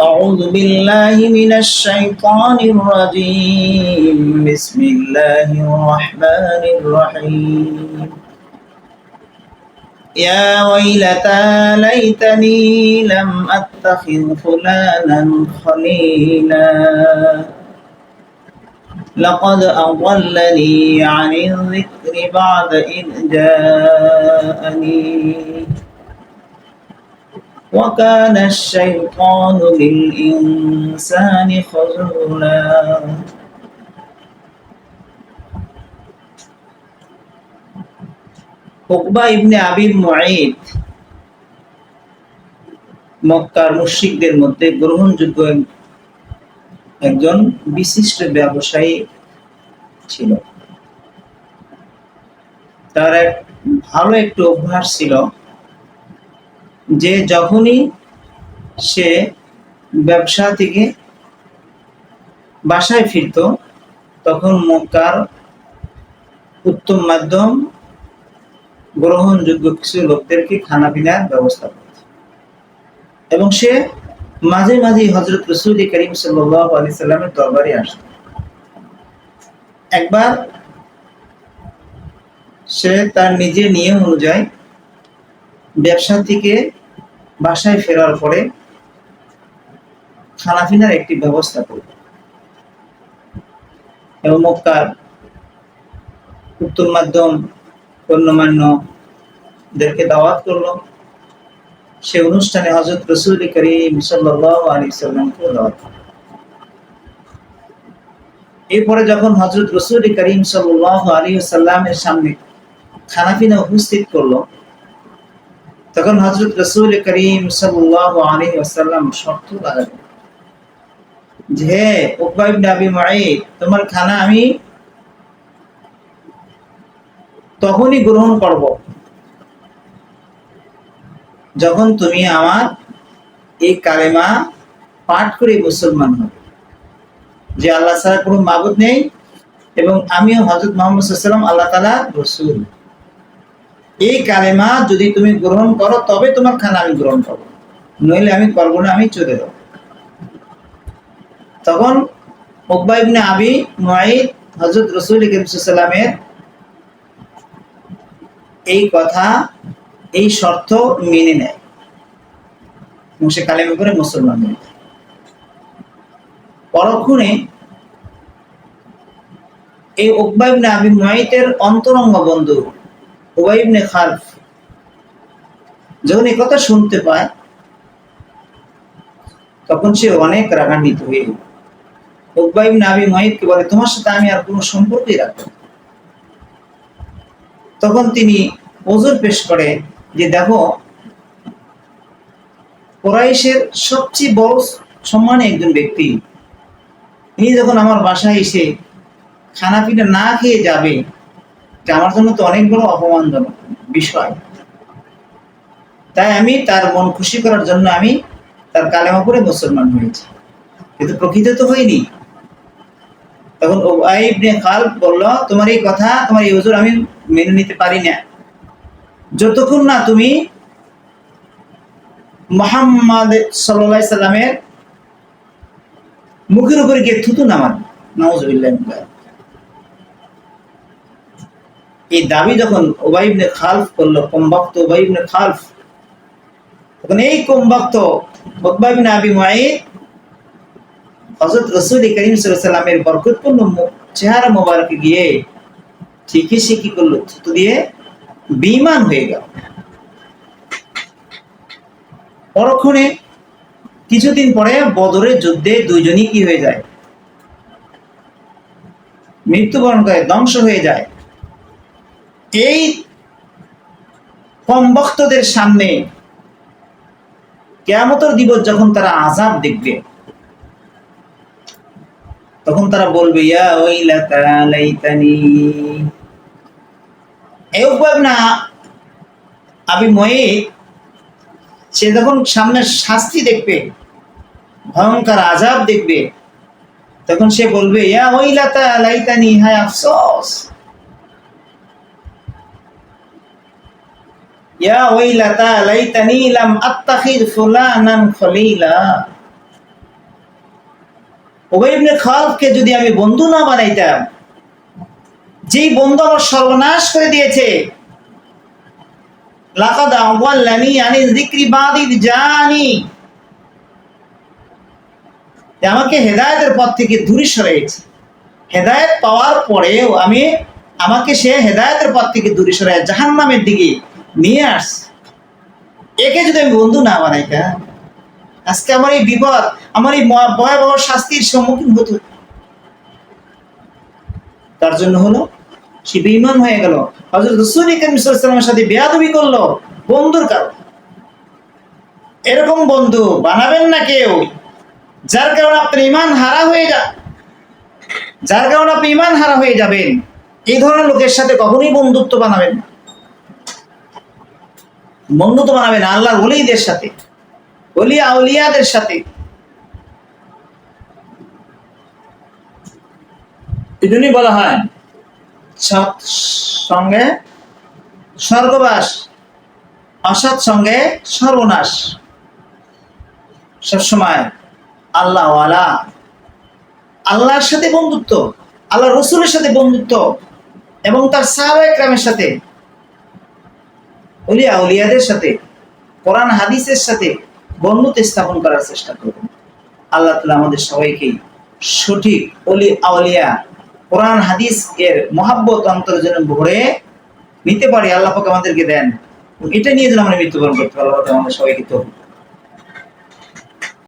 أعوذ بالله من الشيطان الرجيم. بسم الله الرحمن الرحيم. يا ويلتى ليتني لم أتخذ فلانا خليلا. لقد أضلني عن الذكر بعد إذ جاءني. وكان الشيطان للإنسان خذولا উকবা ইবনে আবির মুঈদ মক্কার মুশরিকদের মধ্যে গ্রহণযোগ্য একজন বিশিষ্ট ব্যবসায়ী ছিল তার এক ভালো একটু অভ্যাস ছিল যে যখনই সে ব্যবসা থেকে বাসায় ফিরত, তখন মক্কার উত্তম মাধ্যম গ্রহণযোগ্য কিছু লোকদেরকে খানা পিনার ব্যবস্থা করত। এবং সে মাঝে মাঝে হজরত রসুল করিম সাল্লাহ সাল্লামের দরবারে আসত। একবার সে তার নিজের নিয়ম অনুযায়ী ব্যবসা থেকে বাসায় ফেরার পরে খানাফিনার একটি ব্যবস্থা করল এবং মক্কার উত্তর মাধ্যম গণ্যমান্যদেরকে দাওয়াত করল। সে অনুষ্ঠানে হজরত রসুল করিম সাল্লামকে দাওয়াত এরপরে যখন হজরত রসুল করিম সাল্লাহ আলী সাল্লামের সামনে খানাফিনা উপস্থিত করল তখন হজরত রসুল করিম সাল্লাহ আলী আসাল্লাম শর্ত লাগালেন যে উকবাইব নাবি মাই তোমার খানা আমি তখনই গ্রহণ করব যখন তুমি আমার এই কালেমা পাঠ করে মুসলমান হবে। যে আল্লাহ ছাড়া কোনো মাবুদ নেই এবং আমিও হজরত মোহাম্মদ সাল্লাম আল্লাহ তালা রসুল। এই কালেমা যদি তুমি গ্রহণ করো, তবে তোমার খানা আমি গ্রহণ করব। নইলে আমি করব না, আমি চলে যাব। তখন ইবনে আবি মুআইদ হযরত রাসূল সাল্লামের এই কথা, এই শর্ত মেনে নেয় এবং সে কালেমা করে মুসলমান হয়ে যায়। পরক্ষণে এই উকবা ইবনে আবি মুআইদের অন্তরঙ্গ বন্ধু উবাই ইবনে খালফ। যখন এই কথা শুনতে পায়, তখন সে অনেক রাগান্বিত হয়ে উকবাইব নাবি মহিদকে বলে, তোমার সাথে আমি আর কোনো সম্পর্কই রাখব তখন তিনি ওজোর পেশ করে যে, দেখো, কোরাইশের সবচেয়ে বড় সম্মানে একজন ব্যক্তি। তিনি যখন আমার বাসায় এসে খানা পিনা না খেয়ে যাবে এটা আমার জন্য তো অনেক বড় অপমানজনক বিষয়। তাই আমি তার মন খুশি করার জন্য আমি তার কালেমা করে মুসলমান হয়েছি। কিন্তু প্রকৃত তো হয়নি। তখন ইবনে খাল বলল, তোমার এই কথা, তোমার এই হুজুর আমি মেনে নিতে পারি না। যতক্ষণ না তুমি মোহাম্মদ সাল্লাহ সাল্লামের মুখের উপরে গিয়ে থুতু নামান নওয়াজবিল্লাহ এই দাবি যখন ওবাইবনে খালফ করল, কমবাক্ত ওবাইবনে খালফ, তখন এই কমবাক্ত ওবাইবনে আবি হজরত রসুল করিম সাল্লামের বরকতপূর্ণ চেহারা গিয়ে ঠিকই সে কি করল, থুতু দিয়ে বিমান হয়ে গেল। পরক্ষণে কিছুদিন পরে বদরের যুদ্ধে দুইজনই কি হয়ে যায়? মৃত্যুবরণ করে ধ্বংস হয়ে যায়। এই কম ভক্তদের সামনে কেমতর দিবস যখন তারা আজাব দেখবে, তখন তারা বলবে আবি ময়ে সে যখন সামনে শাস্তি দেখবে ভয়ঙ্কর আজাব দেখবে, তখন সে বলবে, ইয়া ওয়াইলাতা লাইতানি, হায় আফসোস। ইয়া ওয়াইলাতা লাইতানি লাম ফুলানান খলিলা। ওবাই ইবনে খালফকে যদি আমি বন্ধু না বানাইতাম বন্ধু আমার সর্বনাশ করে দিয়েছে, লাকাদ আওয়াল্লানি আনি যিকরি বাদিদ জানি। আমাকে হেদায়েতের পথ থেকে দূরে সরাইছে। হেদায়েত পাওয়ার পরেও আমি, আমাকে সে হেদায়েতের পথ থেকে দূরে সরাই জাহান্নামের দিকে নিয়ে আসছে একে যদি আমি বন্ধু না বানাইতাম আজকে আমার এই বিপদ, আমার এই ভয়াবহ শাস্তির সম্মুখীন হতো তার জন্য হলো, সে বেঈমান হয়ে গেল। হযরত রাসূল করিম সাল্লাল্লাহু সাথে বেয়াদবি করল, বন্ধুর কারণ। এরকম বন্ধু বানাবেন না কেউ, যার কারণে আপনার ইমান হারা হয়ে যা, যার কারণে আপনি ইমান হারা হয়ে যাবেন। এই ধরনের লোকের সাথে কখনোই বন্ধুত্ব বানাবেন না। বন্ধুত্ব বানাবে না, আল্লাহর ওলিদের সাথে। ওলিয়া আউলিয়াদের সাথে। এই জন্যই বলা হয় সঙ্গে স্বর্গবাস, অসৎ সঙ্গে সর্বনাশ। সবসময় আল্লাহ ওয়ালা আল্লাহর সাথে বন্ধুত্ব আল্লাহ রসুলের সাথে বন্ধুত্ব এবং তার সাহাবাহামের সাথে উলিয়া আউলিয়াদের সাথে, কোরআন হাদিসের সাথে বন্ধুত্ব স্থাপন করার চেষ্টা করব আল্লাহ তালা আমাদের সবাইকেই সঠিক অলি আউলিয়া কোরআন হাদিস এর মহাব্বত অন্তর যেন ভরে নিতে পারি। আল্লাহকে আমাদেরকে দেন। এটা নিয়ে যেন আমরা মৃত্যুবরণ করতে পারি। আল্লাহ আমাদের সবাইকে তো